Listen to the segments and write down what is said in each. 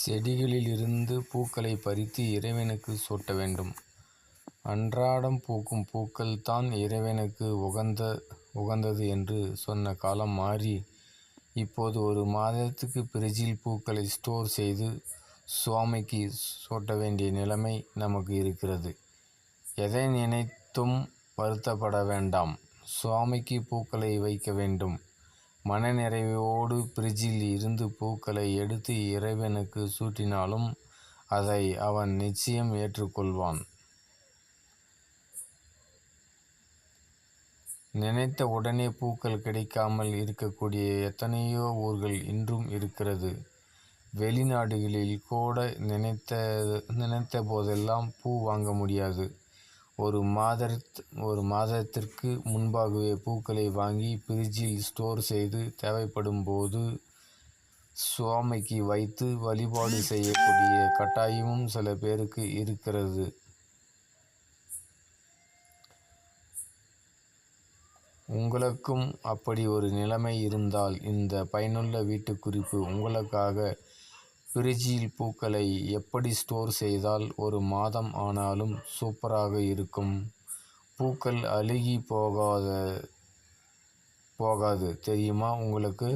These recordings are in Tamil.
செடிகளில் இருந்து பூக்களை பறித்து இறைவனுக்கு சூட்ட வேண்டும். அன்றாடம் பூக்கும் பூக்கள் தான் இறைவனுக்கு உகந்த உகந்தது என்று சொன்ன காலம் மாறி இப்போது ஒரு மாதத்துக்கு பிரிட்ஜில் பூக்களை ஸ்டோர் செய்து சுவாமிக்கு சூட்ட வேண்டிய நிலைமை நமக்கு இருக்கிறது. எதை நினைத்தும் வருத்தப்பட வேண்டாம். சுவாமிக்கு பூக்களை வைக்க வேண்டும். மனநிறைவோடு பிரிட்ஜில் இருந்து பூக்களை எடுத்து இறைவனுக்கு சூட்டினாலும் அதை அவன் நிச்சயம் ஏற்றுக்கொள்வான். நினைத்த உடனே பூக்கள் கிடைக்காமல் இருக்கக்கூடிய எத்தனையோ ஊர்கள் இன்றும் இருக்கிறது. வெளிநாடுகளில் கூட நினைத்த நினைத்த போதெல்லாம் பூ வாங்க முடியாது. ஒரு மாதத் ஒரு மாதத்திற்கு முன்பாகவே பூக்களை வாங்கி பிரிட்ஜில் ஸ்டோர் செய்து தேவைப்படும் போது சுவாமிக்கு வைத்து வழிபாடு செய்யக்கூடிய கட்டாயமும் சில பேருக்கு இருக்கிறது. உங்களுக்கும் அப்படி ஒரு நிலைமை இருந்தால் இந்த பயனுள்ள வீட்டுக்குறிப்பு உங்களுக்காக. ஃப்ரிட்ஜில் பூக்களை எப்படி ஸ்டோர் செய்தால் ஒரு மாதம் ஆனாலும் சூப்பராக இருக்கும். பூக்கள் அழுகி போகாத போகாது தெரியுமா உங்களுக்கு?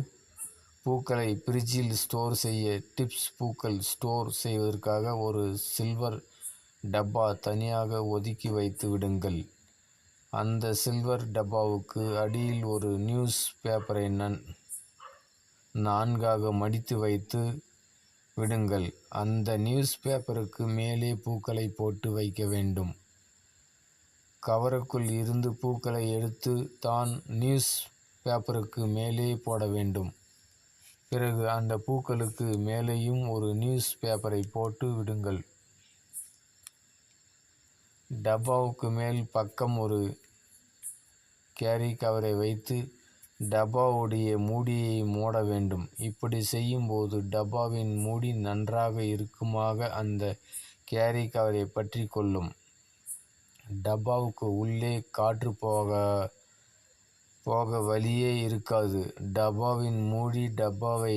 பூக்களை ஃப்ரிட்ஜில் ஸ்டோர் செய்ய டிப்ஸ் பூக்கள் ஸ்டோர் செய்வதற்காக ஒரு சில்வர் டப்பா தனியாக ஒதுக்கி வைத்து விடுங்கள். அந்த சில்வர் டப்பாவுக்கு அடியில் ஒரு நியூஸ் பேப்பரை நன் நான்காக மடித்து வைத்து விடுங்கள். அந்த நியூஸ் பேப்பருக்கு மேலே பூக்களை போட்டு வைக்க வேண்டும். கவருக்குள் இருந்து பூக்களை எடுத்து தான் நியூஸ் பேப்பருக்கு மேலே போட வேண்டும். பிறகு அந்த பூக்களுக்கு மேலேயும் ஒரு நியூஸ் பேப்பரை போட்டு விடுங்கள். டப்பாவுக்கு மேல் பக்கம் ஒரு கேரி கவரை வைத்து டப்பாவுடைய மூடியை மூட வேண்டும். இப்படி செய்யும் போது டப்பாவின் மூடி நன்றாக இறுக்கமாக அந்த கேரி கவரை பற்றி கொள்ளும். டப்பாவுக்கு உள்ளே காற்று போக போக வழியே இருக்காது. டப்பாவின் மூடி டப்பாவை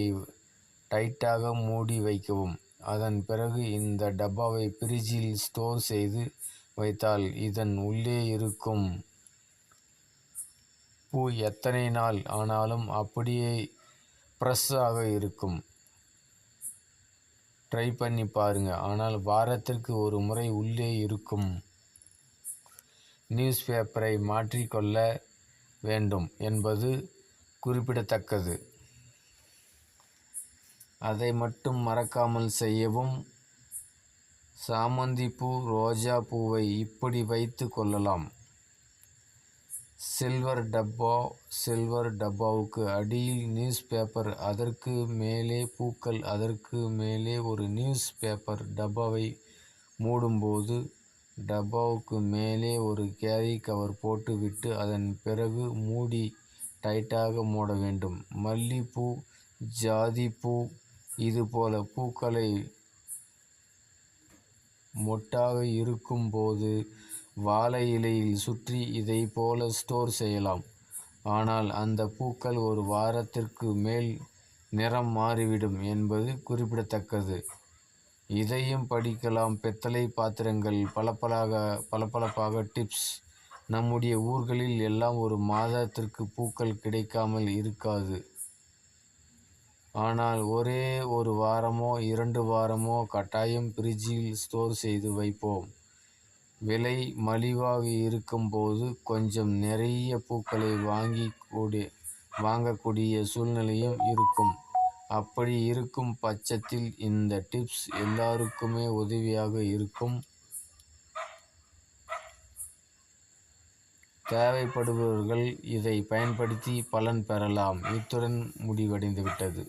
டைட்டாக மூடி வைக்கவும். அதன் பிறகு இந்த டப்பாவை பிரிட்ஜில் ஸ்டோர் செய்து வைத்தால் இதன் உள்ளே இருக்கும் பூ எத்தனை நாள் ஆனாலும் அப்படியே பிரெஷ்ஷாக இருக்கும். ட்ரை பண்ணி பாருங்கள் ஆனால் வாரத்திற்கு ஒரு முறை உள்ளே இருக்கும் நியூஸ் பேப்பரை மாற்றிக் கொள்ள வேண்டும் என்பது குறிப்பிடத்தக்கது. அதை மட்டும் மறக்காமல் செய்யவும். சாமந்தி பூ ரோஜா பூவை இப்படி வைத்துக் கொள்ளலாம். சில்வர் டப்பா சில்வர் டப்பாவுக்கு அடியில் நியூஸ் பேப்பர் அதற்கு மேலே பூக்கள் அதற்கு மேலே ஒரு நியூஸ் பேப்பர் டப்பாவை மூடும்போது டப்பாவுக்கு மேலே ஒரு கேரி கவர் போட்டுவிட்டு அதன் பிறகு மூடி டைட்டாக மூட வேண்டும். மல்லிப்பூ ஜாதிப்பூ இதுபோல பூக்களை மொட்டாக இருக்கும்போது வாழை இலையில் சுற்றி இதை போல ஸ்டோர் செய்யலாம். ஆனால் அந்த பூக்கள் ஒரு வாரத்திற்கு மேல் நிறம் மாறிவிடும் என்பது குறிப்பிடத்தக்கது. இதையும் படிக்கலாம் பெத்தலை பாத்திரங்கள் பளபளாக பளபளப்பாக டிப்ஸ் நம்முடைய ஊர்களில் எல்லாம் ஒரு மாதத்திற்கு பூக்கள் கிடைக்காமல் இருக்காது. ஆனால் ஒரே ஒரு வாரமோ இரண்டு வாரமோ கட்டாயம் பிரிட்ஜில் ஸ்டோர் செய்து வைப்போம். விலை மலிவாக இருக்கும்போது கொஞ்சம் நிறைய பூக்களை வாங்கி கூடிய வாங்கக்கூடிய சூழ்நிலையும் இருக்கும். அப்படி இருக்கும் பட்சத்தில் இந்த டிப்ஸ் எல்லாருக்குமே உதவியாக இருக்கும். தேவைப்படுபவர்கள் இதை பயன்படுத்தி பலன் பெறலாம். இத்துடன் முடிவடைந்துவிட்டது